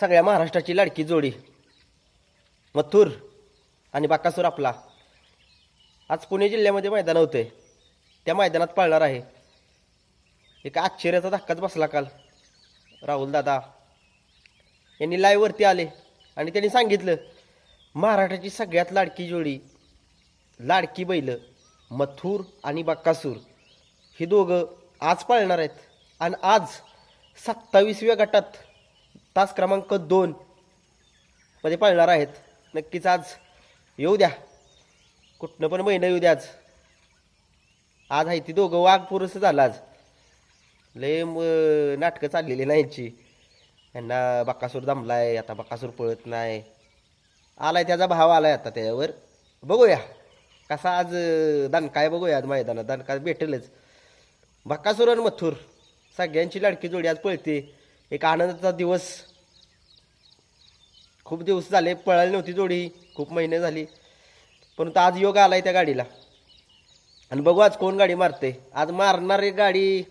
सगळ्या महाराष्ट्राची लाडकी जोडी. मथुर आणि बाकासूर आपला. आज पुणे जिल्ह्यामध्ये मैदान होते त्या मैदानात पळणार आहे. एका आश्चर्याचा धक्काच बसला काल. राहुल दादा. यांनी लाईव्हवरती आले आणि त्यांनी सांगितलं महाराष्ट्राची सगळ्यात लाडकी जोडी लाडकी बैल मथुर आणि बाक्कासूर ही दोघं आज पाळणार आहेत. आणि आज सत्तावीसव्या गटात तास क्रमांक दोन मध्ये पाळणार आहेत. नक्कीच आज येऊ द्या. कुठनं पण महिना येऊ द्या आज आज आहे ती दोघं. वाघ पुरुष झालं आज. लय नाटकं चाललेली नाही यांची. यांना बकासूर दमलाय आता बक्कासूर पळत नाही. आलाय त्याचा भाव आलाय आता त्याच्यावर बघूया. कसा आज दणकाय बघूया आज मैदानात. दणका भेटेलच. बक्कासूर आणि मथुर. सगळ्यांची लाडकी जोडी आज पळते. एक आनंदाचा दिवस. खूप दिवस झाले पळाली नव्हती जोडी खूप महिने झाली. परंतु आज योग आला आहे त्या गाडीला. आणि बघू आज कोण गाडी मारते आज मारणारी गाडी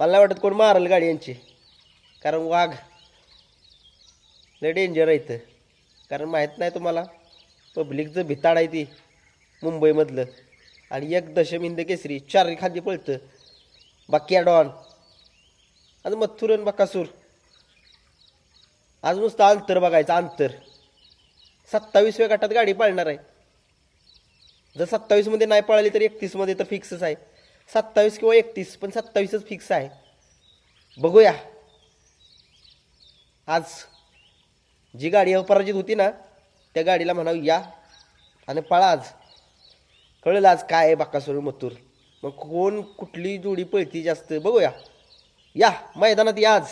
मला वाटत कोण मारल गाडी यांची. कारण वाघ लय डेंजर आहे इथं. कारण माहीत नाही तुम्हाला पब्लिकचं भिताड आहे ती मुंबईमधलं. आणि एक दशम हिंद केसरी चार खाली पळतं. बाकी डॉन आणि मथुर आणि बकासूर आज नुसतं अंतर बघायचं अंतर. सत्तावीसव्या गटात गाडी पाळणार आहे. जर सत्तावीसमध्ये नाही पळाली तर एकतीसमध्ये तर फिक्सच आहे. सत्तावीस किंवा एकतीस पण सत्तावीसच फिक्स आहे. बघूया. आज जी गाडी अपराजित होती ना त्या गाडीला म्हणावं या. आणि पळा आज. कळलं आज काय आहे बाकासुर मथुर. मग कोण कुठली जोडी पळती जास्त बघूया. या मैदानात या आज.